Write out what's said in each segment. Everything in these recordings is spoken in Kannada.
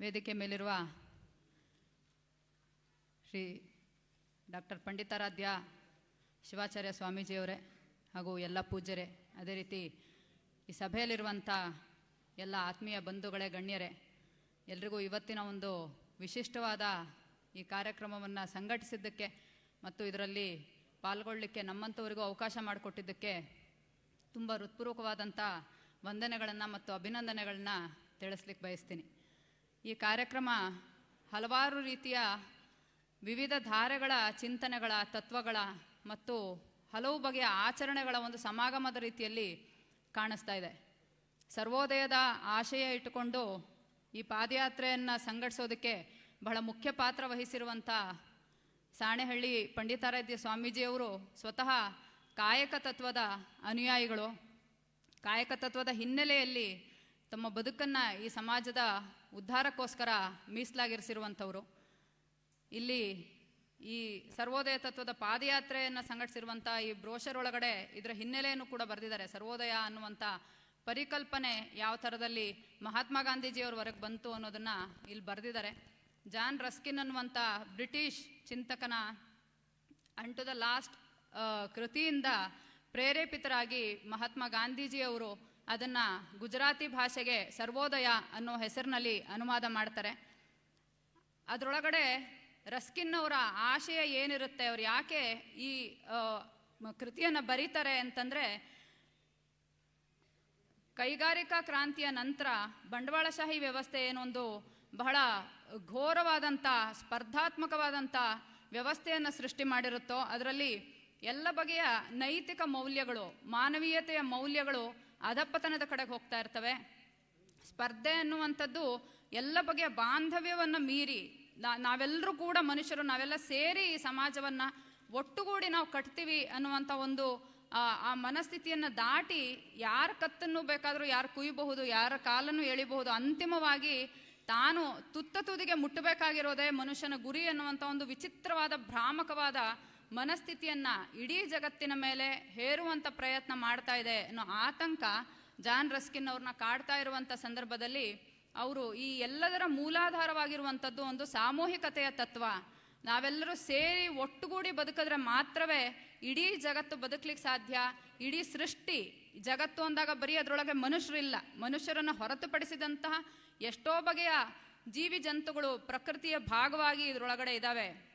ವೇದಿಕೆ ಮೇಲಿರುವ ಶ್ರೀ ಡಾಕ್ಟರ್ ಪಂಡಿತಾರಾಧ್ಯ ಶಿವಾಚಾರ್ಯ ಸ್ವಾಮೀಜಿಯವರೇ ಹಾಗೂ ಎಲ್ಲ ಪೂಜ್ಯರೇ, ಅದೇ ರೀತಿ ಈ ಸಭೆಯಲ್ಲಿರುವಂಥ ಎಲ್ಲ ಆತ್ಮೀಯ ಬಂಧುಗಳೇ, ಗಣ್ಯರೇ, ಎಲ್ರಿಗೂ ಇವತ್ತಿನ ಒಂದು ವಿಶಿಷ್ಟವಾದ ಈ ಕಾರ್ಯಕ್ರಮವನ್ನು ಸಂಘಟಿಸಿದ್ದಕ್ಕೆ ಮತ್ತು ಇದರಲ್ಲಿ ಪಾಲ್ಗೊಳ್ಳಲಿಕ್ಕೆ ನಮ್ಮಂಥವರಿಗೂ ಅವಕಾಶ ಮಾಡಿಕೊಟ್ಟಿದ್ದಕ್ಕೆ ತುಂಬ ಹೃತ್ಪೂರ್ವಕವಾದಂಥ ವಂದನೆಗಳನ್ನು ಮತ್ತು ಅಭಿನಂದನೆಗಳನ್ನ ತಿಳಿಸ್ಲಿಕ್ಕೆ ಬಯಸ್ತೀನಿ. ಈ ಕಾರ್ಯಕ್ರಮ ಹಲವಾರು ರೀತಿಯ ವಿವಿಧ ಧಾರೆಗಳ, ಚಿಂತನೆಗಳ, ತತ್ವಗಳ ಮತ್ತು ಹಲವು ಬಗೆಯ ಆಚರಣೆಗಳ ಒಂದು ಸಮಾಗಮದ ರೀತಿಯಲ್ಲಿ ಕಾಣಿಸ್ತಾ ಇದೆ. ಸರ್ವೋದಯದ ಆಶಯ ಇಟ್ಟುಕೊಂಡು ಈ ಪಾದಯಾತ್ರೆಯನ್ನು ಸಂಘಟಿಸೋದಕ್ಕೆ ಬಹಳ ಮುಖ್ಯ ಪಾತ್ರ ವಹಿಸಿರುವಂಥ ಸಾಣೆಹಳ್ಳಿ ಪಂಡಿತಾರಾಧ್ಯ ಸ್ವಾಮೀಜಿಯವರು ಸ್ವತಃ ಕಾಯಕ ತತ್ವದ ಅನುಯಾಯಿಗಳು. ಕಾಯಕ ತತ್ವದ ಹಿನ್ನೆಲೆಯಲ್ಲಿ ತಮ್ಮ ಬದುಕನ್ನು ಈ ಸಮಾಜದ ಉದ್ಧಾರಕ್ಕೋಸ್ಕರ ಮೀಸಲಾಗಿರಿಸಿರುವಂಥವರು. ಇಲ್ಲಿ ಈ ಸರ್ವೋದಯ ತತ್ವದ ಪಾದಯಾತ್ರೆಯನ್ನು ಸಂಘಟಿಸಿರುವಂಥ ಈ ಬ್ರೋಷರ್ ಒಳಗಡೆ ಇದರ ಹಿನ್ನೆಲೆಯನ್ನು ಕೂಡ ಬರೆದಿದ್ದಾರೆ. ಸರ್ವೋದಯ ಅನ್ನುವಂಥ ಪರಿಕಲ್ಪನೆ ಯಾವ ಥರದಲ್ಲಿ ಮಹಾತ್ಮ ಗಾಂಧೀಜಿಯವರವರೆಗೆ ಬಂತು ಅನ್ನೋದನ್ನು ಇಲ್ಲಿ ಬರೆದಿದ್ದಾರೆ. ಜಾನ್ ರಸ್ಕಿನ್ ಅನ್ನುವಂಥ ಬ್ರಿಟಿಷ್ ಚಿಂತಕನ ಅಂಡ್ ಟು ದ ಲಾಸ್ಟ್ ಕೃತಿಯಿಂದ ಪ್ರೇರೇಪಿತರಾಗಿ ಮಹಾತ್ಮ ಗಾಂಧೀಜಿಯವರು ಅದನ್ನು ಗುಜರಾತಿ ಭಾಷೆಗೆ ಸರ್ವೋದಯ ಅನ್ನೋ ಹೆಸರಿನಲ್ಲಿ ಅನುವಾದ ಮಾಡ್ತಾರೆ. ಅದರೊಳಗಡೆ ರಸ್ಕಿನ್ ಅವರ ಆಶಯ ಏನಿರುತ್ತೆ, ಅವ್ರು ಯಾಕೆ ಈ ಕೃತಿಯನ್ನು ಬರೀತಾರೆ ಅಂತಂದರೆ, ಕೈಗಾರಿಕಾ ಕ್ರಾಂತಿಯ ನಂತರ ಬಂಡವಾಳಶಾಹಿ ವ್ಯವಸ್ಥೆ ಏನೊಂದು ಬಹಳ ಘೋರವಾದಂಥ ಸ್ಪರ್ಧಾತ್ಮಕವಾದಂಥ ವ್ಯವಸ್ಥೆಯನ್ನು ಸೃಷ್ಟಿ ಮಾಡಿರುತ್ತೋ, ಅದರಲ್ಲಿ ಎಲ್ಲ ಬಗೆಯ ನೈತಿಕ ಮೌಲ್ಯಗಳು, ಮಾನವೀಯತೆಯ ಮೌಲ್ಯಗಳು ಅಧಪತನದ ಕಡೆಗೆ ಹೋಗ್ತಾ ಇರ್ತವೆ. ಸ್ಪರ್ಧೆ ಅನ್ನುವಂಥದ್ದು ಎಲ್ಲ ಬಗೆಯ ಬಾಂಧವ್ಯವನ್ನು ಮೀರಿ ನಾವೆಲ್ಲರೂ ಕೂಡ ಮನುಷ್ಯರು, ನಾವೆಲ್ಲ ಸೇರಿ ಈ ಸಮಾಜವನ್ನು ಒಟ್ಟುಗೂಡಿ ನಾವು ಕಟ್ತೀವಿ ಅನ್ನುವಂಥ ಒಂದು, ಆ ಮನಸ್ಥಿತಿಯನ್ನು ದಾಟಿ ಯಾರ ಕತ್ತನ್ನು ಬೇಕಾದರೂ ಯಾರು ಕುಯ್ಯಬಹುದು ಯಾರ ಕಾಲನ್ನು ಎಳಿಬಹುದು, ಅಂತಿಮವಾಗಿ ತಾನು ತುತ್ತ ತುದಿಗೆ ಮುಟ್ಟಬೇಕಾಗಿರೋದೇ ಮನುಷ್ಯನ ಗುರಿ ಅನ್ನುವಂಥ ಒಂದು ವಿಚಿತ್ರವಾದ ಭ್ರಾಮಕವಾದ ಮನಸ್ಥಿತಿಯನ್ನ ಇಡೀ ಜಗತ್ತಿನ ಮೇಲೆ ಹೇರುವಂಥ ಪ್ರಯತ್ನ ಮಾಡ್ತಾ ಇದೆ ಅನ್ನೋ ಆತಂಕ ಜಾನ್ ರಸ್ಕಿನ್ ಅವ್ರನ್ನ ಕಾಡ್ತಾ ಇರುವಂಥ ಸಂದರ್ಭದಲ್ಲಿ ಅವರು ಈ ಎಲ್ಲದರ ಮೂಲಾಧಾರವಾಗಿರುವಂಥದ್ದು ಒಂದು ಸಾಮೂಹಿಕತೆಯ ತತ್ವ. ನಾವೆಲ್ಲರೂ ಸೇರಿ ಒಟ್ಟುಗೂಡಿ ಬದುಕಿದ್ರೆ ಮಾತ್ರವೇ ಇಡೀ ಜಗತ್ತು ಬದುಕಲಿಕ್ಕೆ ಸಾಧ್ಯ. ಇಡೀ ಸೃಷ್ಟಿ ಜಗತ್ತು ಅಂದಾಗ ಬರೀ ಅದರೊಳಗೆ ಮನುಷ್ಯರಿಲ್ಲ. ಮನುಷ್ಯರನ್ನು ಹೊರತುಪಡಿಸಿದಂತಹ ಎಷ್ಟೋ ಬಗೆಯ ಜೀವಿ ಜಂತುಗಳು ಪ್ರಕೃತಿಯ ಭಾಗವಾಗಿ ಇದರೊಳಗಡೆ ಇದ್ದಾವೆ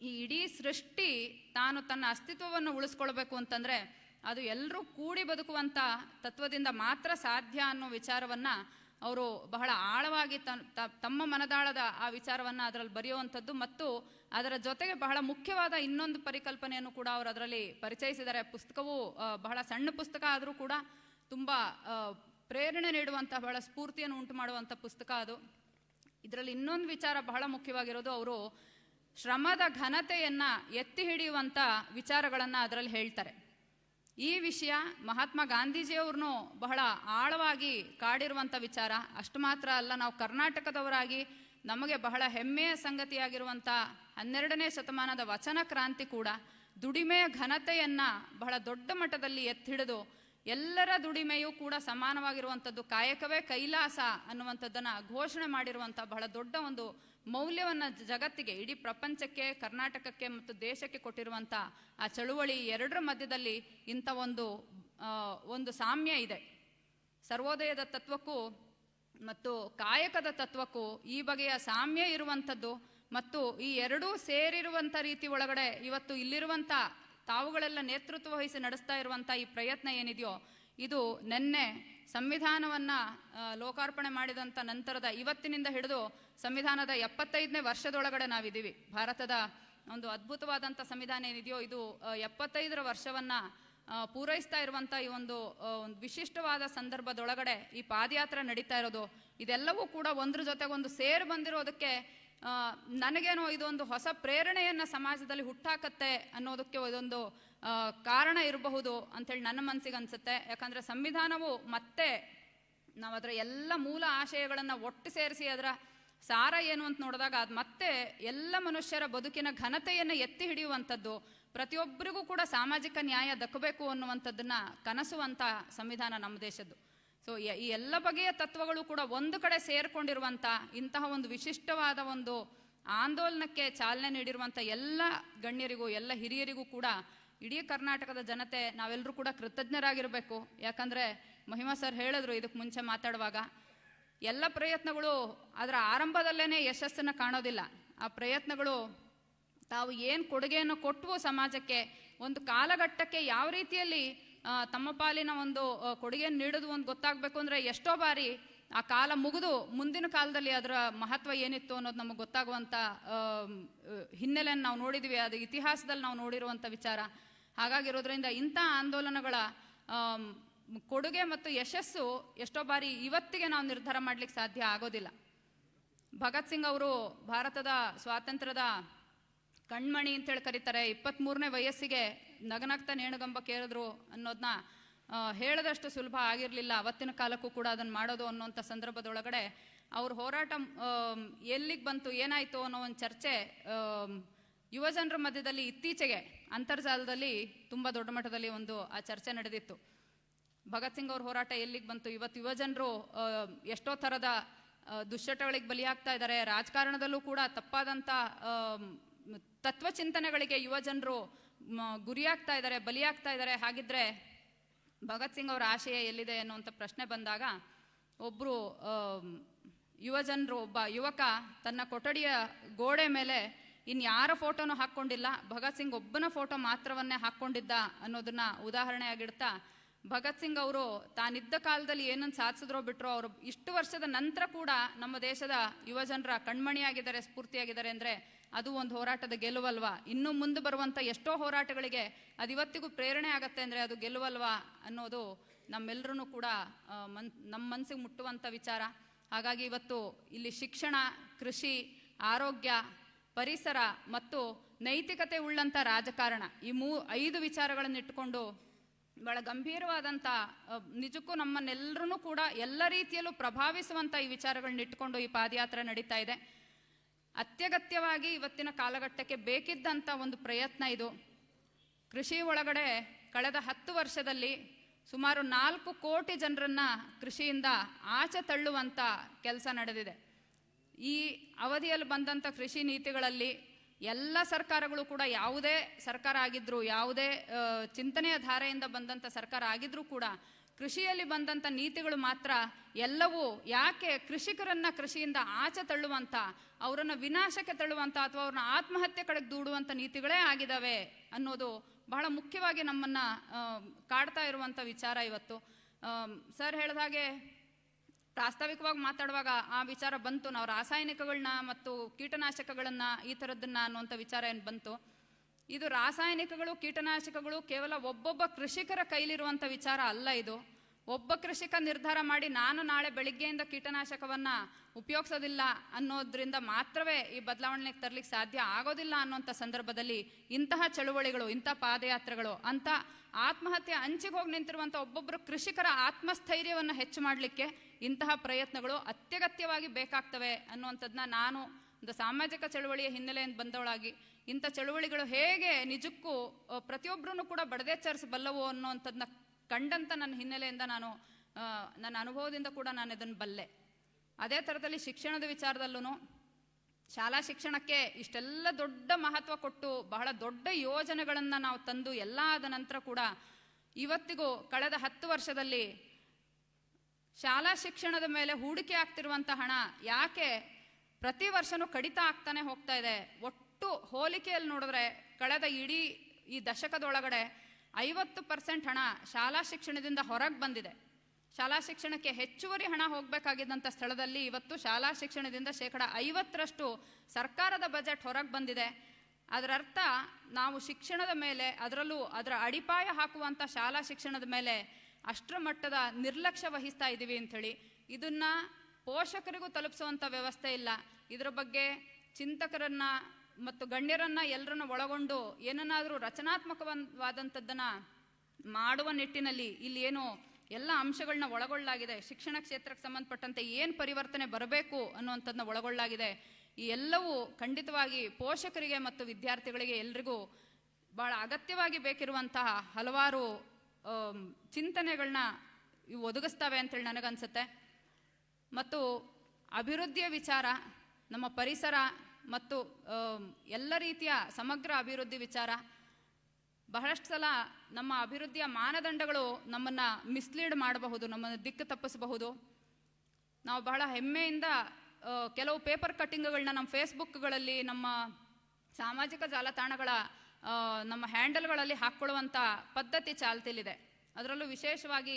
ಈ ಇಡೀ ಸೃಷ್ಟಿ ತಾನು ತನ್ನ ಅಸ್ತಿತ್ವವನ್ನು ಉಳಿಸ್ಕೊಳ್ಬೇಕು ಅಂತಂದರೆ ಅದು ಎಲ್ಲರೂ ಕೂಡಿ ಬದುಕುವಂಥ ತತ್ವದಿಂದ ಮಾತ್ರ ಸಾಧ್ಯ ಅನ್ನೋ ವಿಚಾರವನ್ನು ಅವರು ಬಹಳ ಆಳವಾಗಿ ತಮ್ಮ ಮನದಾಳದ ಆ ವಿಚಾರವನ್ನು ಅದರಲ್ಲಿ ಬರೆಯುವಂಥದ್ದು ಮತ್ತು ಅದರ ಜೊತೆಗೆ ಬಹಳ ಮುಖ್ಯವಾದ ಇನ್ನೊಂದು ಪರಿಕಲ್ಪನೆಯನ್ನು ಕೂಡ ಅವರು ಅದರಲ್ಲಿ ಪರಿಚಯಿಸಿದ್ದಾರೆ. ಪುಸ್ತಕವು ಬಹಳ ಸಣ್ಣ ಪುಸ್ತಕ ಆದರೂ ಕೂಡ ತುಂಬ ಪ್ರೇರಣೆ ನೀಡುವಂಥ ಬಹಳ ಸ್ಫೂರ್ತಿಯನ್ನು ಉಂಟು ಮಾಡುವಂಥ ಪುಸ್ತಕ ಅದು. ಇದರಲ್ಲಿ ಇನ್ನೊಂದು ವಿಚಾರ ಬಹಳ ಮುಖ್ಯವಾಗಿರೋದು, ಅವರು ಶ್ರಮದ ಘನತೆಯನ್ನು ಎತ್ತಿ ಹಿಡಿಯುವಂಥ ವಿಚಾರಗಳನ್ನು ಅದರಲ್ಲಿ ಹೇಳ್ತಾರೆ. ಈ ವಿಷಯ ಮಹಾತ್ಮ ಗಾಂಧೀಜಿಯವ್ರನ್ನೂ ಬಹಳ ಆಳವಾಗಿ ಕಾಡಿರುವಂಥ ವಿಚಾರ. ಅಷ್ಟು ಮಾತ್ರ ಅಲ್ಲ, ನಾವು ಕರ್ನಾಟಕದವರಾಗಿ ನಮಗೆ ಬಹಳ ಹೆಮ್ಮೆಯ ಸಂಗತಿಯಾಗಿರುವಂಥ ಹನ್ನೆರಡನೇ ಶತಮಾನದ ವಚನ ಕ್ರಾಂತಿ ಕೂಡ ದುಡಿಮೆಯ ಘನತೆಯನ್ನು ಬಹಳ ದೊಡ್ಡ ಮಟ್ಟದಲ್ಲಿ ಎತ್ತಿಡಿದು ಎಲ್ಲರ ದುಡಿಮೆಯೂ ಕೂಡ ಸಮಾನವಾಗಿರುವಂಥದ್ದು ಕಾಯಕವೇ ಕೈಲಾಸ ಅನ್ನುವಂಥದ್ದನ್ನು ಘೋಷಣೆ ಮಾಡಿರುವಂಥ ಬಹಳ ದೊಡ್ಡ ಒಂದು ಮೌಲ್ಯವನ್ನು ಜಗತ್ತಿಗೆ, ಇಡೀ ಪ್ರಪಂಚಕ್ಕೆ, ಕರ್ನಾಟಕಕ್ಕೆ ಮತ್ತು ದೇಶಕ್ಕೆ ಕೊಟ್ಟಿರುವಂಥ ಆ ಚಳುವಳಿ ಎರಡರ ಮಧ್ಯದಲ್ಲಿ ಇಂಥ ಒಂದು ಒಂದು ಸಾಮ್ಯ ಇದೆ. ಸರ್ವೋದಯದ ತತ್ವಕ್ಕೂ ಮತ್ತು ಕಾಯಕದ ತತ್ವಕ್ಕೂ ಈ ಬಗೆಯ ಸಾಮ್ಯ ಇರುವಂಥದ್ದು ಮತ್ತು ಈ ಎರಡೂ ಸೇರಿರುವಂಥ ರೀತಿ ಒಳಗಡೆ ಇವತ್ತು ಇಲ್ಲಿರುವಂಥ ತಾವುಗಳೆಲ್ಲ ನೇತೃತ್ವ ವಹಿಸಿ ನಡೆಸ್ತಾ ಇರುವಂಥ ಈ ಪ್ರಯತ್ನ ಏನಿದೆಯೋ ಇದು ನಿನ್ನೆ ಸಂವಿಧಾನವನ್ನ ಲೋಕಾರ್ಪಣೆ ಮಾಡಿದಂಥ ನಂತರದ ಇವತ್ತಿನಿಂದ ಹಿಡಿದು ಸಂವಿಧಾನದ ಎಪ್ಪತ್ತೈದನೇ ವರ್ಷದೊಳಗಡೆ ನಾವಿದ್ದೀವಿ. ಭಾರತದ ಒಂದು ಅದ್ಭುತವಾದಂಥ ಸಂವಿಧಾನ ಏನಿದೆಯೋ ಇದು ಎಪ್ಪತ್ತೈದರ ವರ್ಷವನ್ನ ಪೂರೈಸ್ತಾ ಇರುವಂಥ ಈ ಒಂದು ಒಂದು ವಿಶಿಷ್ಟವಾದ ಸಂದರ್ಭದೊಳಗಡೆ ಈ ಪಾದಯಾತ್ರೆ ನಡೀತಾ ಇರೋದು, ಇದೆಲ್ಲವೂ ಕೂಡ ಒಂದ್ರ ಜೊತೆಗೆ ಒಂದು ಸೇರು ಬಂದಿರೋದಕ್ಕೆ ನನಗೇನೋ ಇದೊಂದು ಹೊಸ ಪ್ರೇರಣೆಯನ್ನ ಸಮಾಜದಲ್ಲಿ ಹುಟ್ಟಾಕತ್ತೆ ಅನ್ನೋದಕ್ಕೆ ಇದೊಂದು ಕಾರಣ ಇರಬಹುದು ಅಂಥೇಳಿ ನನ್ನ ಮನಸ್ಸಿಗೆ ಅನಿಸುತ್ತೆ. ಯಾಕಂದರೆ ಸಂವಿಧಾನವು ಮತ್ತೆ ನಾವು ಅದರ ಎಲ್ಲ ಮೂಲ ಆಶಯಗಳನ್ನು ಒಟ್ಟು ಸೇರಿಸಿ ಅದರ ಸಾರ ಏನು ಅಂತ ನೋಡಿದಾಗ ಅದು ಮತ್ತೆ ಎಲ್ಲ ಮನುಷ್ಯರ ಬದುಕಿನ ಘನತೆಯನ್ನು ಎತ್ತಿ ಹಿಡಿಯುವಂಥದ್ದು ಪ್ರತಿಯೊಬ್ಬರಿಗೂ ಕೂಡ ಸಾಮಾಜಿಕ ನ್ಯಾಯ ದಕ್ಕಬೇಕು ಅನ್ನುವಂಥದ್ದನ್ನು ಕನಸುವಂಥ ಸಂವಿಧಾನ ನಮ್ಮ ದೇಶದ್ದು. ಸೊ ಈ ಎಲ್ಲ ಬಗೆಯ ತತ್ವಗಳು ಕೂಡ ಒಂದು ಕಡೆ ಸೇರಿಕೊಂಡಿರುವಂಥ ಇಂತಹ ಒಂದು ವಿಶಿಷ್ಟವಾದ ಒಂದು ಆಂದೋಲನಕ್ಕೆ ಚಾಲನೆ ನೀಡಿರುವಂಥ ಎಲ್ಲ ಗಣ್ಯರಿಗೂ, ಎಲ್ಲ ಹಿರಿಯರಿಗೂ ಕೂಡ ಇಡೀ ಕರ್ನಾಟಕದ ಜನತೆ ನಾವೆಲ್ಲರೂ ಕೂಡ ಕೃತಜ್ಞರಾಗಿರಬೇಕು. ಯಾಕಂದರೆ ಮಹಿಮಾ ಸರ್ ಹೇಳಿದ್ರು ಇದಕ್ಕೆ ಮುಂಚೆ ಮಾತಾಡುವಾಗ. ಎಲ್ಲ ಪ್ರಯತ್ನಗಳು ಅದರ ಆರಂಭದಲ್ಲೇ ಯಶಸ್ಸನ್ನು ಕಾಣೋದಿಲ್ಲ. ಆ ಪ್ರಯತ್ನಗಳು ತಾವು ಏನು ಕೊಡುಗೆಯನ್ನು ಕೊಟ್ಟವು ಸಮಾಜಕ್ಕೆ, ಒಂದು ಕಾಲಘಟ್ಟಕ್ಕೆ ಯಾವ ರೀತಿಯಲ್ಲಿ ತಮ್ಮ ಪಾಲಿನ ಒಂದು ಕೊಡುಗೆಯನ್ನು ನೀಡೋದು ಒಂದು ಗೊತ್ತಾಗಬೇಕು ಅಂದರೆ ಎಷ್ಟೋ ಬಾರಿ ಆ ಕಾಲ ಮುಗಿದು ಮುಂದಿನ ಕಾಲದಲ್ಲಿ ಅದರ ಮಹತ್ವ ಏನಿತ್ತು ಅನ್ನೋದು ನಮಗೆ ಗೊತ್ತಾಗುವಂಥ ಹಿನ್ನೆಲೆಯನ್ನು ನಾವು ನೋಡಿದ್ವಿ. ಅದು ಇತಿಹಾಸದಲ್ಲಿ ನಾವು ನೋಡಿರುವಂಥ ವಿಚಾರ. ಹಾಗಾಗಿರೋದ್ರಿಂದ ಇಂಥ ಆಂದೋಲನಗಳ ಕೊಡುಗೆ ಮತ್ತು ಯಶಸ್ಸು ಎಷ್ಟೋ ಬಾರಿ ಇವತ್ತಿಗೆ ನಾವು ನಿರ್ಧಾರ ಮಾಡಲಿಕ್ಕೆ ಸಾಧ್ಯ ಆಗೋದಿಲ್ಲ. ಭಗತ್ ಸಿಂಗ್ ಅವರು ಭಾರತದ ಸ್ವಾತಂತ್ರ್ಯದ ಕಣ್ಮಣಿ ಅಂತೇಳಿ ಕರೀತಾರೆ. ಇಪ್ಪತ್ತ್ಮೂರನೇ ವಯಸ್ಸಿಗೆ ನಗನಗ್ತ ನೇಣುಗಂಬ ಕೇಳಿದ್ರು ಅನ್ನೋದನ್ನ ಹೇಳದಷ್ಟು ಸುಲಭ ಆಗಿರಲಿಲ್ಲ. ಅವತ್ತಿನ ಕಾಲಕ್ಕೂ ಕೂಡ ಅದನ್ನು ಮಾಡೋದು ಅನ್ನೋಂಥ ಸಂದರ್ಭದೊಳಗಡೆ ಅವ್ರ ಹೋರಾಟ ಎಲ್ಲಿಗೆ ಬಂತು, ಏನಾಯಿತು ಅನ್ನೋ ಒಂದು ಚರ್ಚೆ ಆಮ್, ಯುವಜನರ ಮಧ್ಯದಲ್ಲಿ ಇತ್ತೀಚೆಗೆ ಅಂತರ್ಜಾಲದಲ್ಲಿ ತುಂಬ ದೊಡ್ಡ ಮಟ್ಟದಲ್ಲಿ ಒಂದು ಆ ಚರ್ಚೆ ನಡೆದಿತ್ತು. ಭಗತ್ ಸಿಂಗ್ ಅವ್ರ ಹೋರಾಟ ಎಲ್ಲಿಗೆ ಬಂತು? ಇವತ್ತು ಯುವ ಜನರು ಎಷ್ಟೋ ಥರದ ದುಶ್ಚಟಗಳಿಗೆ ಬಲಿಯಾಗ್ತಾ ಇದ್ದಾರೆ. ರಾಜಕಾರಣದಲ್ಲೂ ಕೂಡ ತಪ್ಪಾದಂಥ ತತ್ವಚಿಂತನೆಗಳಿಗೆ ಯುವಜನರು ಜನರು ಗುರಿಯಾಗ್ತಾ ಇದ್ದಾರೆ ಬಲಿಯಾಗ್ತಾ ಇದ್ದಾರೆ. ಹಾಗಿದ್ರೆ ಭಗತ್ ಸಿಂಗ್ ಅವರ ಆಶಯ ಎಲ್ಲಿದೆ ಅನ್ನುವಂಥ ಪ್ರಶ್ನೆ ಬಂದಾಗ ಒಬ್ಬರು ಯುವಜನರು ಒಬ್ಬ ಯುವಕ ತನ್ನ ಕೊಠಡಿಯ ಗೋಡೆ ಮೇಲೆ ಇನ್ಯಾರ ಫೋಟೋನು ಹಾಕ್ಕೊಂಡಿಲ್ಲ. ಭಗತ್ ಸಿಂಗ್ ಒಬ್ಬನ ಫೋಟೋ ಮಾತ್ರವನ್ನೇ ಹಾಕ್ಕೊಂಡಿದ್ದ ಅನ್ನೋದನ್ನ ಉದಾಹರಣೆಯಾಗಿಡ್ತಾ ಭಗತ್ ಸಿಂಗ್ ಅವರು ತಾನಿದ್ದ ಕಾಲದಲ್ಲಿ ಏನನ್ನು ಸಾಧಿಸಿದ್ರೋ ಬಿಟ್ರೋ ಅವರು ಇಷ್ಟು ವರ್ಷದ ನಂತರ ಕೂಡ ನಮ್ಮ ದೇಶದ ಯುವಜನರ ಕಣ್ಮಣಿಯಾಗಿದ್ದಾರೆ, ಸ್ಫೂರ್ತಿಯಾಗಿದ್ದಾರೆ ಅಂದರೆ ಅದು ಒಂದು ಹೋರಾಟದ ಗೆಲುವಲ್ವಾ? ಇನ್ನೂ ಮುಂದೆ ಬರುವಂಥ ಎಷ್ಟೋ ಹೋರಾಟಗಳಿಗೆ ಅದು ಇವತ್ತಿಗೂ ಪ್ರೇರಣೆ ಆಗತ್ತೆ ಅಂದರೆ ಅದು ಗೆಲುವಲ್ವಾ ಅನ್ನೋದು ನಮ್ಮೆಲ್ಲರೂ ಕೂಡ ಮನ್ ನಮ್ಮ ಮನಸ್ಸಿಗೆ ಮುಟ್ಟುವಂಥ ವಿಚಾರ. ಹಾಗಾಗಿ ಇವತ್ತು ಇಲ್ಲಿ ಶಿಕ್ಷಣ, ಕೃಷಿ, ಆರೋಗ್ಯ ಪರಿಸರ ಮತ್ತು ನೈತಿಕತೆ ಉಳ್ಳಂಥ ರಾಜಕಾರಣ. ಈ ಮೂ, ಐದು ವಿಚಾರಗಳನ್ನು ಇಟ್ಟುಕೊಂಡು ಬಹಳ ಗಂಭೀರವಾದಂಥ ನಿಜಕ್ಕೂ ನಮ್ಮನ್ನೆಲ್ಲರೂ ಕೂಡ ಎಲ್ಲ ರೀತಿಯಲ್ಲೂ ಪ್ರಭಾವಿಸುವಂಥ ಈ ವಿಚಾರಗಳನ್ನ ಇಟ್ಕೊಂಡು ಈ ಪಾದಯಾತ್ರೆ ನಡೀತಾ ಇದೆ. ಅತ್ಯಗತ್ಯವಾಗಿ ಇವತ್ತಿನ ಕಾಲಘಟ್ಟಕ್ಕೆ ಬೇಕಿದ್ದಂಥ ಒಂದು ಪ್ರಯತ್ನ ಇದು. ಕೃಷಿ ಒಳಗಡೆ ಕಳೆದ ಹತ್ತು ವರ್ಷದಲ್ಲಿ ಸುಮಾರು ನಾಲ್ಕು ಕೋಟಿ ಜನರನ್ನು ಕೃಷಿಯಿಂದ ಆಚೆ ತಳ್ಳುವಂಥ ಕೆಲಸ ನಡೆದಿದೆ. ಈ ಅವಧಿಯಲ್ಲಿ ಬಂದಂಥ ಕೃಷಿ ನೀತಿಗಳಲ್ಲಿ ಎಲ್ಲ ಸರ್ಕಾರಗಳು ಕೂಡ ಯಾವುದೇ ಸರ್ಕಾರ ಆಗಿದ್ದರೂ ಯಾವುದೇ ಚಿಂತನೆಯ ಧಾರೆಯಿಂದ ಬಂದಂಥ ಸರ್ಕಾರ ಆಗಿದ್ರೂ ಕೂಡ ಕೃಷಿಯಲ್ಲಿ ಬಂದಂಥ ನೀತಿಗಳು ಮಾತ್ರ ಎಲ್ಲವೂ ಯಾಕೆ ಕೃಷಿಕರನ್ನ ಕೃಷಿಯಿಂದ ಆಚೆ ತಳ್ಳುವಂಥ, ಅವರನ್ನು ವಿನಾಶಕ್ಕೆ ತಳ್ಳುವಂಥ ಅಥವಾ ಅವ್ರನ್ನ ಆತ್ಮಹತ್ಯೆ ಕಡೆಗೆ ದೂಡುವಂಥ ನೀತಿಗಳೇ ಆಗಿದ್ದಾವೆ ಅನ್ನೋದು ಬಹಳ ಮುಖ್ಯವಾಗಿ ನಮ್ಮನ್ನು ಕಾಡ್ತಾ ಇರುವಂಥ ವಿಚಾರ ಇವತ್ತು. ಸರ್ ಹೇಳಿದ ಹಾಗೆ ಪ್ರಾಸ್ತಾವಿಕವಾಗಿ ಮಾತಾಡುವಾಗ ಆ ವಿಚಾರ ಬಂತು. ನಾವು ರಾಸಾಯನಿಕಗಳನ್ನ ಮತ್ತು ಕೀಟನಾಶಕಗಳನ್ನ ಈ ಥರದ್ದನ್ನ ಅನ್ನುವಂಥ ವಿಚಾರ ಏನು ಬಂತು. ಇದು ರಾಸಾಯನಿಕಗಳು, ಕೀಟನಾಶಕಗಳು ಕೇವಲ ಒಬ್ಬೊಬ್ಬ ಕೃಷಿಕರ ಕೈಲಿರುವಂಥ ವಿಚಾರ ಅಲ್ಲ ಇದು. ಒಬ್ಬ ಕೃಷಿಕ ನಿರ್ಧಾರ ಮಾಡಿ ನಾನು ನಾಳೆ ಬೆಳಿಗ್ಗೆಯಿಂದ ಕೀಟನಾಶಕವನ್ನ ಉಪಯೋಗಿಸೋದಿಲ್ಲ ಅನ್ನೋದ್ರಿಂದ ಮಾತ್ರವೇ ಈ ಬದಲಾವಣೆಗೆ ತರಲಿಕ್ಕೆ ಸಾಧ್ಯ ಆಗೋದಿಲ್ಲ ಅನ್ನೋಂಥ ಸಂದರ್ಭದಲ್ಲಿ ಇಂತಹ ಚಳುವಳಿಗಳು, ಇಂಥ ಪಾದಯಾತ್ರೆಗಳು ಅಂತ ಆತ್ಮಹತ್ಯೆ ಅಂಚಿಗೆ ಹೋಗಿ ನಿಂತಿರುವಂಥ ಒಬ್ಬೊಬ್ಬರು ಕೃಷಿಕರ ಆತ್ಮಸ್ಥೈರ್ಯವನ್ನು ಹೆಚ್ಚು ಮಾಡಲಿಕ್ಕೆ ಇಂತಹ ಪ್ರಯತ್ನಗಳು ಅತ್ಯಗತ್ಯವಾಗಿ ಬೇಕಾಗ್ತವೆ ಅನ್ನುವಂಥದ್ದನ್ನ ನಾನು ಒಂದು ಸಾಮಾಜಿಕ ಚಳುವಳಿಯ ಹಿನ್ನೆಲೆಯಿಂದ ಬಂದವಳಾಗಿ, ಇಂಥ ಚಳುವಳಿಗಳು ಹೇಗೆ ನಿಜಕ್ಕೂ ಪ್ರತಿಯೊಬ್ಬರೂ ಕೂಡ ಬಡದೇಚರಿಸಬಲ್ಲವು ಅನ್ನೋವಂಥದ್ದನ್ನ ಕಂಡಂಥ ನನ್ನ ಹಿನ್ನೆಲೆಯಿಂದ ನಾನು ನನ್ನ ಅನುಭವದಿಂದ ಕೂಡ ನಾನು ಇದನ್ನು ಬಲ್ಲೆ. ಅದೇ ಥರದಲ್ಲಿ ಶಿಕ್ಷಣದ ವಿಚಾರದಲ್ಲೂ ಶಾಲಾ ಶಿಕ್ಷಣಕ್ಕೆ ಇಷ್ಟೆಲ್ಲ ದೊಡ್ಡ ಮಹತ್ವ ಕೊಟ್ಟು ಬಹಳ ದೊಡ್ಡ ಯೋಜನೆಗಳನ್ನು ನಾವು ತಂದು ಎಲ್ಲ ಆದ ನಂತರ ಕೂಡ ಇವತ್ತಿಗೂ ಕಳೆದ ಹತ್ತು ವರ್ಷದಲ್ಲಿ ಶಾಲಾ ಶಿಕ್ಷಣದ ಮೇಲೆ ಹೂಡಿಕೆ ಆಗ್ತಿರುವಂಥ ಹಣ ಯಾಕೆ ಪ್ರತಿ ವರ್ಷನೂ ಕಡಿತ ಆಗ್ತಾನೆ ಹೋಗ್ತಾ ಇದೆ? ಒಟ್ಟು ಹೋಲಿಕೆಯಲ್ಲಿ ನೋಡಿದ್ರೆ ಕಳೆದ ಇಡೀ ಈ ದಶಕದೊಳಗಡೆ ಐವತ್ತು ಪರ್ಸೆಂಟ್ ಹಣ ಶಾಲಾ ಶಿಕ್ಷಣದಿಂದ ಹೊರಗೆ ಬಂದಿದೆ. ಶಾಲಾ ಶಿಕ್ಷಣಕ್ಕೆ ಹೆಚ್ಚುವರಿ ಹಣ ಹೋಗಬೇಕಾಗಿದ್ದಂಥ ಸ್ಥಳದಲ್ಲಿ ಇವತ್ತು ಶಾಲಾ ಶಿಕ್ಷಣದಿಂದ ಶೇಕಡ ಐವತ್ತರಷ್ಟು ಸರ್ಕಾರದ ಬಜೆಟ್ ಹೊರಗೆ ಬಂದಿದೆ. ಅದರರ್ಥ, ನಾವು ಶಿಕ್ಷಣದ ಮೇಲೆ, ಅದರಲ್ಲೂ ಅದರ ಅಡಿಪಾಯ ಹಾಕುವಂಥ ಶಾಲಾ ಶಿಕ್ಷಣದ ಮೇಲೆ ಅಷ್ಟರ ಮಟ್ಟದ ನಿರ್ಲಕ್ಷ್ಯ ವಹಿಸ್ತಾ ಇದ್ದೀವಿ ಅಂಥೇಳಿ ಇದನ್ನ ಪೋಷಕರಿಗೂ ತಲುಪಿಸುವಂಥ ವ್ಯವಸ್ಥೆ ಇಲ್ಲ. ಇದರ ಬಗ್ಗೆ ಚಿಂತಕರನ್ನ ಮತ್ತು ಗಣ್ಯರನ್ನ ಎಲ್ಲರನ್ನ ಒಳಗೊಂಡು ಏನನ್ನಾದರೂ ರಚನಾತ್ಮಕವಾದಂಥದ್ದನ್ನು ಮಾಡುವ ನಿಟ್ಟಿನಲ್ಲಿ ಇಲ್ಲಿ ಏನು ಎಲ್ಲ ಅಂಶಗಳನ್ನ ಒಳಗೊಳ್ಳಲಾಗಿದೆ ಶಿಕ್ಷಣ ಕ್ಷೇತ್ರಕ್ಕೆ ಸಂಬಂಧಪಟ್ಟಂತೆ ಏನು ಪರಿವರ್ತನೆ ಬರಬೇಕು ಅನ್ನುವಂಥದ್ದನ್ನ ಒಳಗೊಳ್ಳಲಾಗಿದೆ ಈ ಎಲ್ಲವೂ ಖಂಡಿತವಾಗಿ ಪೋಷಕರಿಗೆ ಮತ್ತು ವಿದ್ಯಾರ್ಥಿಗಳಿಗೆ ಎಲ್ರಿಗೂ ಬಹಳ ಅಗತ್ಯವಾಗಿ ಬೇಕಿರುವಂತಹ ಹಲವಾರು ಚಿಂತನೆಗಳನ್ನ ಒದಗಿಸ್ತವೆ ಅಂತೇಳಿ ನನಗನ್ಸುತ್ತೆ. ಮತ್ತು ಅಭಿವೃದ್ಧಿಯ ವಿಚಾರ, ನಮ್ಮ ಪರಿಸರ ಮತ್ತು ಎಲ್ಲ ರೀತಿಯ ಸಮಗ್ರ ಅಭಿವೃದ್ಧಿ ವಿಚಾರ, ಬಹಳಷ್ಟು ಸಲ ನಮ್ಮ ಅಭಿವೃದ್ಧಿಯ ಮಾನದಂಡಗಳು ನಮ್ಮನ್ನು ಮಿಸ್ಲೀಡ್ ಮಾಡಬಹುದು, ನಮ್ಮನ್ನು ದಿಕ್ಕು ತಪ್ಪಿಸಬಹುದು. ನಾವು ಬಹಳ ಹೆಮ್ಮೆಯಿಂದ ಕೆಲವು ಪೇಪರ್ ಕಟ್ಟಿಂಗ್ಗಳನ್ನ ನಮ್ಮ ಫೇಸ್ಬುಕ್ಗಳಲ್ಲಿ ನಮ್ಮ ಸಾಮಾಜಿಕ ಜಾಲತಾಣಗಳ ನಮ್ಮ ಹ್ಯಾಂಡಲ್ಗಳಲ್ಲಿ ಹಾಕ್ಕೊಳ್ಳುವಂಥ ಪದ್ಧತಿ ಚಾಲ್ತಿಲಿದೆ ಅದರಲ್ಲೂ ವಿಶೇಷವಾಗಿ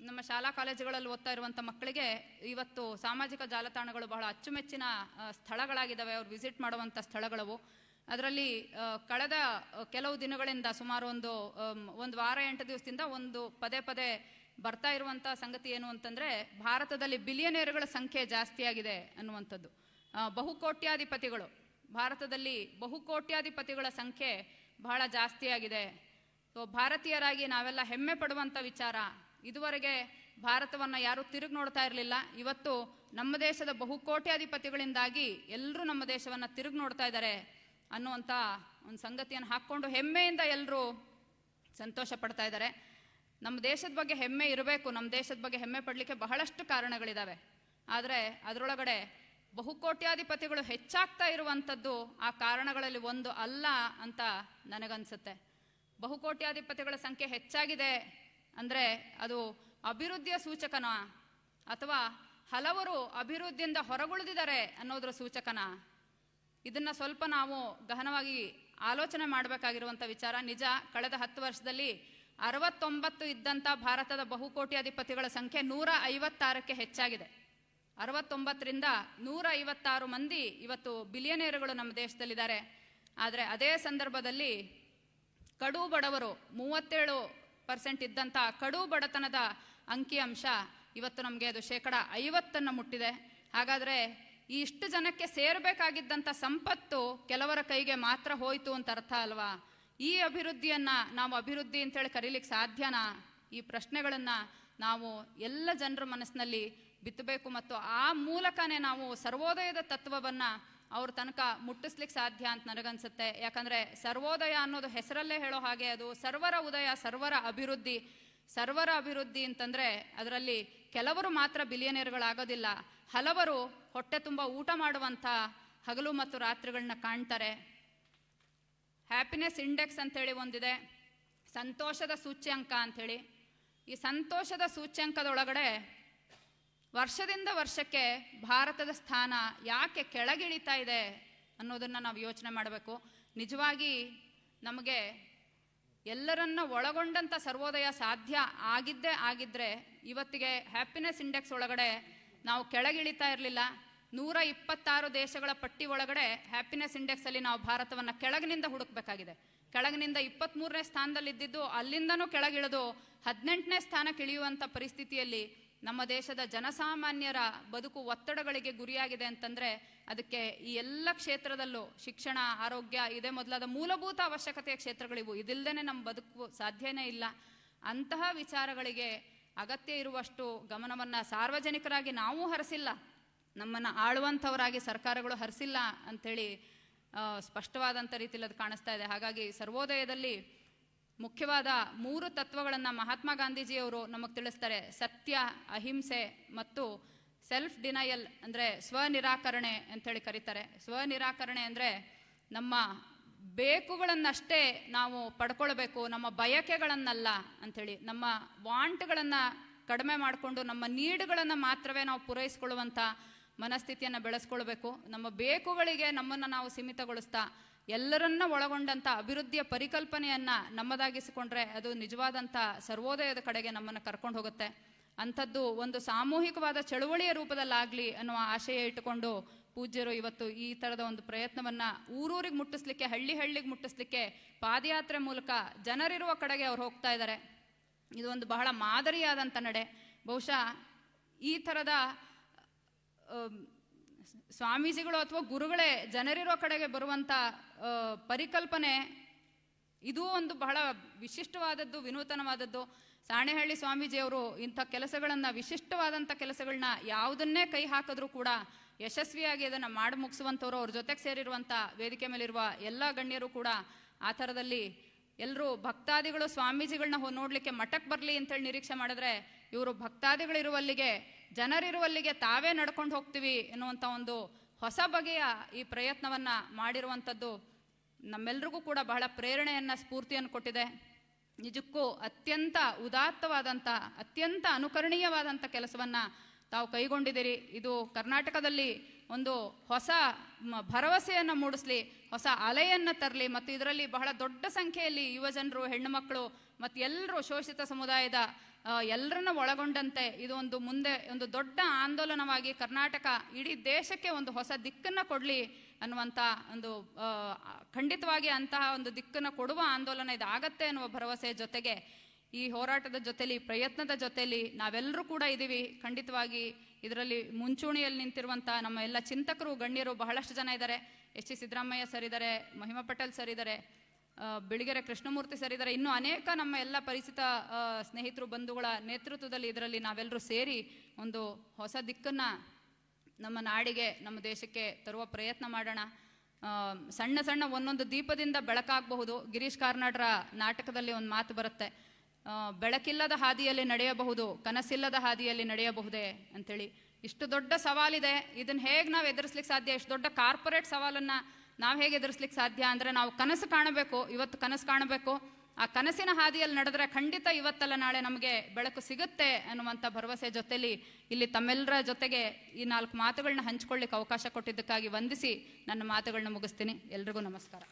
ನಮ್ಮ ಶಾಲಾ ಕಾಲೇಜುಗಳಲ್ಲಿ ಓದ್ತಾ ಇರುವಂಥ ಮಕ್ಕಳಿಗೆ ಇವತ್ತು ಸಾಮಾಜಿಕ ಜಾಲತಾಣಗಳು ಬಹಳ ಅಚ್ಚುಮೆಚ್ಚಿನ ಸ್ಥಳಗಳಾಗಿದ್ದಾವೆ ಅವ್ರು ವಿಸಿಟ್ ಮಾಡುವಂಥ ಸ್ಥಳಗಳವು. ಅದರಲ್ಲಿ ಕಳೆದ ಕೆಲವು ದಿನಗಳಿಂದ ಸುಮಾರು ಒಂದು ಒಂದು ವಾರ ಎಂಟು ದಿವಸದಿಂದ ಒಂದು ಪದೇ ಪದೇ ಬರ್ತಾ ಇರುವಂಥ ಸಂಗತಿ ಏನು ಅಂತಂದರೆ, ಭಾರತದಲ್ಲಿ ಬಿಲಿಯನೇರ್ಗಳ ಸಂಖ್ಯೆ ಜಾಸ್ತಿಯಾಗಿದೆ ಅನ್ನುವಂಥದ್ದು. ಬಹುಕೋಟ್ಯಾಧಿಪತಿಗಳು. ಭಾರತದಲ್ಲಿ ಬಹುಕೋಟ್ಯಾಧಿಪತಿಗಳ ಸಂಖ್ಯೆ ಬಹಳ ಜಾಸ್ತಿಯಾಗಿದೆ ಸೊ ಭಾರತೀಯರಾಗಿ ನಾವೆಲ್ಲ ಹೆಮ್ಮೆ ಪಡುವಂಥ ವಿಚಾರ. ಇದುವರೆಗೆ ಭಾರತವನ್ನು ಯಾರೂ ತಿರುಗಿ ನೋಡ್ತಾ ಇರಲಿಲ್ಲ. ಇವತ್ತು ನಮ್ಮ ದೇಶದ ಬಹುಕೋಟ್ಯಾಧಿಪತಿಗಳಿಂದಾಗಿ ಎಲ್ಲರೂ ನಮ್ಮ ದೇಶವನ್ನು ತಿರುಗಿ ನೋಡ್ತಾ ಇದ್ದಾರೆ ಅನ್ನುವಂಥ ಒಂದು ಸಂಗತಿಯನ್ನು ಹಾಕ್ಕೊಂಡು ಹೆಮ್ಮೆಯಿಂದ ಎಲ್ಲರೂ ಸಂತೋಷ ಪಡ್ತಾ ಇದ್ದಾರೆ. ನಮ್ಮ ದೇಶದ ಬಗ್ಗೆ ಹೆಮ್ಮೆ ಇರಬೇಕು. ನಮ್ಮ ದೇಶದ ಬಗ್ಗೆ ಹೆಮ್ಮೆ ಪಡಲಿಕ್ಕೆ ಬಹಳಷ್ಟು ಕಾರಣಗಳಿದ್ದಾವೆ ಆದರೆ ಅದರೊಳಗಡೆ ಬಹುಕೋಟ್ಯಾಧಿಪತಿಗಳು ಹೆಚ್ಚಾಗ್ತಾ ಇರುವಂಥದ್ದು ಆ ಕಾರಣಗಳಲ್ಲಿ ಒಂದು ಅಲ್ಲ ಅಂತ ನನಗನ್ಸುತ್ತೆ. ಬಹುಕೋಟ್ಯಾಧಿಪತಿಗಳ ಸಂಖ್ಯೆ ಹೆಚ್ಚಾಗಿದೆ ಅಂದರೆ ಅದು ಅಭಿವೃದ್ಧಿಯ ಸೂಚಕನ? ಅಥವಾ ಹಲವರು ಅಭಿವೃದ್ಧಿಯಿಂದ ಹೊರಗುಳಿದಿದ್ದಾರೆ ಅನ್ನೋದ್ರ ಸೂಚಕನ? ಇದನ್ನು ಸ್ವಲ್ಪ ನಾವು ಗಹನವಾಗಿ ಆಲೋಚನೆ ಮಾಡಬೇಕಾಗಿರುವಂಥ ವಿಚಾರ. ನಿಜ, ಕಳೆದ ಹತ್ತು ವರ್ಷದಲ್ಲಿ ಅರವತ್ತೊಂಬತ್ತು ಇದ್ದಂಥ ಭಾರತದ ಬಹುಕೋಟ್ಯಾಧಿಪತಿಗಳ ಸಂಖ್ಯೆ ನೂರ ಐವತ್ತಾರಕ್ಕೆ ಹೆಚ್ಚಾಗಿದೆ. ಅರವತ್ತೊಂಬತ್ತರಿಂದ ನೂರ ಐವತ್ತಾರು ಮಂದಿ ಇವತ್ತು ಬಿಲಿಯನೇರುಗಳು ನಮ್ಮ ದೇಶದಲ್ಲಿದ್ದಾರೆ. ಆದರೆ ಅದೇ ಸಂದರ್ಭದಲ್ಲಿ ಕಡು ಬಡವರು ಮೂವತ್ತೇಳು ಪರ್ಸೆಂಟ್ ಇದ್ದಂಥ ಕಡು ಬಡತನದ ಅಂಕಿಅಂಶ ಇವತ್ತು ನಮಗೆ ಅದು ಶೇಕಡ ಐವತ್ತನ್ನು ಮುಟ್ಟಿದೆ. ಹಾಗಾದರೆ ಈ ಇಷ್ಟು ಜನಕ್ಕೆ ಸೇರಬೇಕಾಗಿದ್ದಂಥ ಸಂಪತ್ತು ಕೆಲವರ ಕೈಗೆ ಮಾತ್ರ ಹೋಯಿತು ಅಂತ ಅರ್ಥ ಅಲ್ವಾ? ಈ ಅಭಿವೃದ್ಧಿಯನ್ನು ನಾವು ಅಭಿವೃದ್ಧಿ ಅಂತೇಳಿ ಕರೀಲಿಕ್ಕೆ ಸಾಧ್ಯನಾ? ಈ ಪ್ರಶ್ನೆಗಳನ್ನು ನಾವು ಎಲ್ಲ ಜನರ ಮನಸ್ಸಿನಲ್ಲಿ ಬಿತ್ತಬೇಕು ಮತ್ತು ಆ ಮೂಲಕನೇ ನಾವು ಸರ್ವೋದಯದ ತತ್ವವನ್ನ ಅವ್ರ ತನಕ ಮುಟ್ಟಿಸ್ಲಿಕ್ಕೆ ಸಾಧ್ಯ ಅಂತ ನನಗನ್ಸುತ್ತೆ. ಯಾಕಂದರೆ ಸರ್ವೋದಯ ಅನ್ನೋದು ಹೆಸರಲ್ಲೇ ಹೇಳೋ ಹಾಗೆ ಅದು ಸರ್ವರ ಉದಯ, ಸರ್ವರ ಅಭಿವೃದ್ಧಿ. ಸರ್ವರ ಅಭಿವೃದ್ಧಿ ಅಂತಂದ್ರೆ ಅದರಲ್ಲಿ ಕೆಲವರು ಮಾತ್ರ ಬಿಲಿಯನೇರ್ಗಳಾಗೋದಿಲ್ಲ ಹಲವರು ಹೊಟ್ಟೆ ತುಂಬ ಊಟ ಮಾಡುವಂಥ ಹಗಲು ಮತ್ತು ರಾತ್ರಿಗಳನ್ನ ಕಾಣ್ತಾರೆ. ಹ್ಯಾಪಿನೆಸ್ ಇಂಡೆಕ್ಸ್ ಅಂತೇಳಿ ಒಂದಿದೆ. ಸಂತೋಷದ ಸೂಚ್ಯಂಕ ಅಂಥೇಳಿ ಈ ಸಂತೋಷದ ಸೂಚ್ಯಂಕದೊಳಗಡೆ ವರ್ಷದಿಂದ ವರ್ಷಕ್ಕೆ ಭಾರತದ ಸ್ಥಾನ ಯಾಕೆ ಕೆಳಗಿಳಿತಾ ಇದೆ ಅನ್ನೋದನ್ನು ನಾವು ಯೋಚನೆ ಮಾಡಬೇಕು. ನಿಜವಾಗಿ ನಮಗೆ ಎಲ್ಲರನ್ನ ಒಳಗೊಂಡಂಥ ಸರ್ವೋದಯ ಸಾಧ್ಯ ಆಗಿದ್ದೇ ಆಗಿದ್ರೆ ಇವತ್ತಿಗೆ ಹ್ಯಾಪಿನೆಸ್ ಇಂಡೆಕ್ಸ್ ಒಳಗಡೆ ನಾವು ಕೆಳಗಿಳಿತಾ ಇರಲಿಲ್ಲ. ನೂರ ಇಪ್ಪತ್ತಾರು ದೇಶಗಳ ಪಟ್ಟಿ ಒಳಗಡೆ ಹ್ಯಾಪಿನೆಸ್ ಇಂಡೆಕ್ಸ್ ಅಲ್ಲಿ ನಾವು ಭಾರತವನ್ನ ಕೆಳಗಿನಿಂದ ಹುಡುಕಬೇಕಾಗಿದೆ. ಕೆಳಗಿನಿಂದ ಇಪ್ಪತ್ತ್ಮೂರನೇ ಸ್ಥಾನದಲ್ಲಿದ್ದಿದ್ದು ಅಲ್ಲಿಂದನೂ ಕೆಳಗಿಳಿದು ಹದಿನೆಂಟನೇ ಸ್ಥಾನಕ್ಕೆ ಇಳಿಯುವಂಥ ಪರಿಸ್ಥಿತಿಯಲ್ಲಿ ನಮ್ಮ ದೇಶದ ಜನಸಾಮಾನ್ಯರ ಬದುಕು ಒತ್ತಡಗಳಿಗೆ ಗುರಿಯಾಗಿದೆ ಅಂತಂದ್ರೆ ಅದಕ್ಕೆ ಈ ಎಲ್ಲ ಕ್ಷೇತ್ರದಲ್ಲೂ ಶಿಕ್ಷಣ, ಆರೋಗ್ಯ ಇದೇ ಮೊದಲಾದ ಮೂಲಭೂತ ಅವಶ್ಯಕತೆಯ ಕ್ಷೇತ್ರಗಳಿವು. ಇದಿಲ್ಲದೇನೆ ನಮ್ಮ ಬದುಕು ಸಾಧ್ಯನೇ ಇಲ್ಲ. ಅಂತಹ ವಿಚಾರಗಳಿಗೆ ಅಗತ್ಯ ಇರುವಷ್ಟು ಗಮನವನ್ನು ಸಾರ್ವಜನಿಕರಾಗಿ ನಾವು ಹರಿಸಿಲ್ಲ. ನಮ್ಮನ್ನು ಆಳುವಂಥವರಾಗಿ ಸರ್ಕಾರಗಳು ಹರಿಸಿಲ್ಲ ಅಂಥೇಳಿ ಸ್ಪಷ್ಟವಾದಂಥ ರೀತಿಯಲ್ಲಿ ಅದು ಕಾಣಿಸ್ತಾ ಇದೆ. ಹಾಗಾಗಿ ಸರ್ವೋದಯದಲ್ಲಿ ಮುಖ್ಯವಾದ ಮೂರು ತತ್ವಗಳನ್ನು ಮಹಾತ್ಮ ಗಾಂಧೀಜಿಯವರು ನಮಗೆ ತಿಳಿಸ್ತಾರೆ. ಸತ್ಯ, ಅಹಿಂಸೆ ಮತ್ತು ಸೆಲ್ಫ್ ಡಿನಯಲ್ ಅಂದರೆ ಸ್ವನಿರಾಕರಣೆ ಅಂಥೇಳಿ ಕರೀತಾರೆ. ಸ್ವನಿರಾಕರಣೆ ಅಂದರೆ ನಮ್ಮ ಬೇಕುಗಳನ್ನಷ್ಟೇ ನಾವು ಪಡ್ಕೊಳ್ಬೇಕು, ನಮ್ಮ ಬಯಕೆಗಳನ್ನಲ್ಲ ಅಂಥೇಳಿ. ನಮ್ಮ ವಾಂಟ್ಗಳನ್ನು ಕಡಿಮೆ ಮಾಡಿಕೊಂಡು ನಮ್ಮ ನೀಡುಗಳನ್ನು ಮಾತ್ರವೇ ನಾವು ಪೂರೈಸ್ಕೊಳ್ಳುವಂಥ ಮನಸ್ಥಿತಿಯನ್ನು ಬೆಳೆಸ್ಕೊಳ್ಬೇಕು. ನಮ್ಮ ಬೇಕುಗಳಿಗೆ ನಮ್ಮನ್ನು ನಾವು ಸೀಮಿತಗೊಳಿಸ್ತಾ, ಎಲ್ಲರನ್ನ ಒಳಗೊಂಡಂಥ ಅಭಿವೃದ್ಧಿಯ ಪರಿಕಲ್ಪನೆಯನ್ನು ನಮ್ಮದಾಗಿಸಿಕೊಂಡ್ರೆ ಅದು ನಿಜವಾದಂಥ ಸರ್ವೋದಯದ ಕಡೆಗೆ ನಮ್ಮನ್ನು ಕರ್ಕೊಂಡು ಹೋಗುತ್ತೆ. ಅಂಥದ್ದು ಒಂದು ಸಾಮೂಹಿಕವಾದ ಚಳುವಳಿಯ ರೂಪದಲ್ಲಾಗಲಿ ಅನ್ನುವ ಆಶಯ ಇಟ್ಟುಕೊಂಡು ಪೂಜ್ಯರು ಇವತ್ತು ಈ ಥರದ ಒಂದು ಪ್ರಯತ್ನವನ್ನು ಊರೂರಿಗೆ ಮುಟ್ಟಿಸ್ಲಿಕ್ಕೆ, ಹಳ್ಳಿ ಹಳ್ಳಿಗೆ ಮುಟ್ಟಿಸ್ಲಿಕ್ಕೆ ಪಾದಯಾತ್ರೆ ಮೂಲಕ ಜನರಿರುವ ಕಡೆಗೆ ಅವ್ರು ಹೋಗ್ತಾ ಇದ್ದಾರೆ. ಇದು ಒಂದು ಬಹಳ ಮಾದರಿಯಾದಂಥ ನಡೆ. ಬಹುಶಃ ಈ ಥರದ ಸ್ವಾಮೀಜಿಗಳು ಅಥವಾ ಗುರುಗಳೇ ಜನರಿರೋ ಕಡೆಗೆ ಬರುವಂಥ ಪರಿಕಲ್ಪನೆ ಇದು ಒಂದು ಬಹಳ ವಿಶಿಷ್ಟವಾದದ್ದು, ವಿನೂತನವಾದದ್ದು. ಸಾಣೆಹಳ್ಳಿ ಸ್ವಾಮೀಜಿಯವರು ಇಂಥ ಕೆಲಸಗಳನ್ನು, ವಿಶಿಷ್ಟವಾದಂಥ ಕೆಲಸಗಳನ್ನ ಯಾವುದನ್ನೇ ಕೈ ಹಾಕಿದ್ರೂ ಕೂಡ ಯಶಸ್ವಿಯಾಗಿ ಅದನ್ನು ಮಾಡಿ ಮುಗಿಸುವಂಥವ್ರು ಅವ್ರ ಜೊತೆಗೆ ಸೇರಿರುವಂಥ ವೇದಿಕೆ ಮೇಲಿರುವ ಎಲ್ಲ ಗಣ್ಯರು ಕೂಡ ಆ ಥರದಲ್ಲಿ ಎಲ್ಲರೂ ಭಕ್ತಾದಿಗಳು ಸ್ವಾಮೀಜಿಗಳನ್ನ ನೋಡಲಿಕ್ಕೆ ಮಠಕ್ಕೆ ಬರಲಿ ಅಂತೇಳಿ ನಿರೀಕ್ಷೆ ಮಾಡಿದ್ರೆ ಇವರು ಭಕ್ತಾದಿಗಳಿರುವಲ್ಲಿಗೆ ಜನರಿರುವಲ್ಲಿಗೆ ತಾವೇ ನಡ್ಕೊಂಡು ಹೋಗ್ತೀವಿ ಎನ್ನುವಂಥ ಒಂದು ಹೊಸ ಬಗೆಯ ಈ ಪ್ರಯತ್ನವನ್ನು ಮಾಡಿರುವಂಥದ್ದು ನಮ್ಮೆಲ್ರಿಗೂ ಕೂಡ ಬಹಳ ಪ್ರೇರಣೆಯನ್ನು, ಸ್ಫೂರ್ತಿಯನ್ನು ಕೊಟ್ಟಿದೆ. ನಿಜಕ್ಕೂ ಅತ್ಯಂತ ಉದಾತ್ತವಾದಂಥ ಅತ್ಯಂತ ಅನುಕರಣೀಯವಾದಂಥ ಕೆಲಸವನ್ನು ತಾವು ಕೈಗೊಂಡಿದ್ದೀರಿ. ಇದು ಕರ್ನಾಟಕದಲ್ಲಿ ಒಂದು ಹೊಸ ಭರವಸೆಯನ್ನು ಮೂಡಿಸ್ಲಿ, ಹೊಸ ಅಲೆಯನ್ನು ತರಲಿ, ಮತ್ತು ಇದರಲ್ಲಿ ಬಹಳ ದೊಡ್ಡ ಸಂಖ್ಯೆಯಲ್ಲಿ ಯುವಜನರು, ಹೆಣ್ಣುಮಕ್ಕಳು ಹೆಣ್ಣು ಮಕ್ಕಳು ಮತ್ತು ಎಲ್ಲರೂ ಶೋಷಿತ ಸಮುದಾಯದ ಎಲ್ಲರನ್ನ ಒಳಗೊಂಡಂತೆ ಇದು ಒಂದು ಮುಂದೆ, ಒಂದು ದೊಡ್ಡ ಆಂದೋಲನವಾಗಿ ಕರ್ನಾಟಕ ಇಡೀ ದೇಶಕ್ಕೆ ಒಂದು ಹೊಸ ದಿಕ್ಕನ್ನು ಕೊಡಲಿ ಅನ್ನುವಂಥ ಒಂದು ಖಂಡಿತವಾಗಿ ಅಂತಹ ಒಂದು ದಿಕ್ಕನ್ನು ಕೊಡುವ ಆಂದೋಲನ ಇದಾಗತ್ತೆ ಅನ್ನುವ ಭರವಸೆಯ ಜೊತೆಗೆ ಈ ಹೋರಾಟದ ಜೊತೆಲಿ, ಪ್ರಯತ್ನದ ಜೊತೆಲಿ ನಾವೆಲ್ಲರೂ ಕೂಡ ಇದ್ದೀವಿ ಖಂಡಿತವಾಗಿ ಇದರಲ್ಲಿ ಮುಂಚೂಣಿಯಲ್ಲಿ ನಿಂತಿರುವಂಥ ನಮ್ಮ ಎಲ್ಲ ಚಿಂತಕರು, ಗಣ್ಯರು ಬಹಳಷ್ಟು ಜನ ಇದ್ದಾರೆ. ಎಚ್ ಸಿ ಸಿದ್ದರಾಮಯ್ಯ ಸರ್ ಇದ್ದಾರೆ, ಮಹಿಮಾ ಪಟೇಲ್ ಸರ್ ಇದ್ದಾರೆ. ಬಿಳಿಗೆರೆ ಕೃಷ್ಣಮೂರ್ತಿ ಸರ್ ಇದ್ದಾರೆ ಇನ್ನೂ ಅನೇಕ ನಮ್ಮ ಎಲ್ಲ ಪರಿಚಿತ ಸ್ನೇಹಿತರು, ಬಂಧುಗಳ ನೇತೃತ್ವದಲ್ಲಿ ಇದರಲ್ಲಿ ನಾವೆಲ್ಲರೂ ಸೇರಿ ಒಂದು ಹೊಸ ದಿಕ್ಕನ್ನು ನಮ್ಮ ನಾಡಿಗೆ, ನಮ್ಮ ದೇಶಕ್ಕೆ ತರುವ ಪ್ರಯತ್ನ ಮಾಡೋಣ. ಸಣ್ಣ ಸಣ್ಣ ಒಂದೊಂದು ದೀಪದಿಂದ ಬೆಳಕಾಗಬಹುದು. ಗಿರೀಶ್ ಕಾರ್ನಾಡ್ರ ನಾಟಕದಲ್ಲಿ ಒಂದು ಮಾತು ಬರುತ್ತೆ. ಬೆಳಕಿಲ್ಲದ ಹಾದಿಯಲ್ಲಿ ನಡೆಯಬಹುದು, ಕನಸಿಲ್ಲದ ಹಾದಿಯಲ್ಲಿ ನಡೆಯಬಹುದೇ ಅಂತೇಳಿ. ಇಷ್ಟು ದೊಡ್ಡ ಸವಾಲಿದೆ. ಇದನ್ನು ಹೇಗೆ ನಾವು ಎದುರಿಸ್ಲಿಕ್ಕೆ ಸಾಧ್ಯ? ಇಷ್ಟು ದೊಡ್ಡ ಕಾರ್ಪೊರೇಟ್ ಸವಾಲನ್ನ ನಾವು ಹೇಗೆ ಎದುರಿಸ್ಲಿಕ್ಕೆ ಸಾಧ್ಯ ಅಂದ್ರೆ ನಾವು ಕನಸು ಕಾಣಬೇಕು, ಇವತ್ತು ಕನಸು ಕಾಣಬೇಕು. ಆ ಕನಸಿನ ಹಾದಿಯಲ್ಲಿ ನಡೆದ್ರೆ ಖಂಡಿತ ಇವತ್ತಲ್ಲ ನಾಳೆ ನಮಗೆ ಬೆಳಕು ಸಿಗುತ್ತೆ ಅನ್ನುವಂಥ ಭರವಸೆ ಜೊತೆಲಿ ಇಲ್ಲಿ ತಮ್ಮೆಲ್ಲರ ಜೊತೆಗೆ ಈ ನಾಲ್ಕು ಮಾತುಗಳನ್ನ ಹಂಚ್ಕೊಳ್ಳಿಕ್ಕೆ ಅವಕಾಶ ಕೊಟ್ಟಿದ್ದಕ್ಕಾಗಿ ವಂದಿಸಿ ನನ್ನ ಮಾತುಗಳನ್ನ ಮುಗಿಸ್ತೀನಿ. ಎಲ್ರಿಗೂ ನಮಸ್ಕಾರ.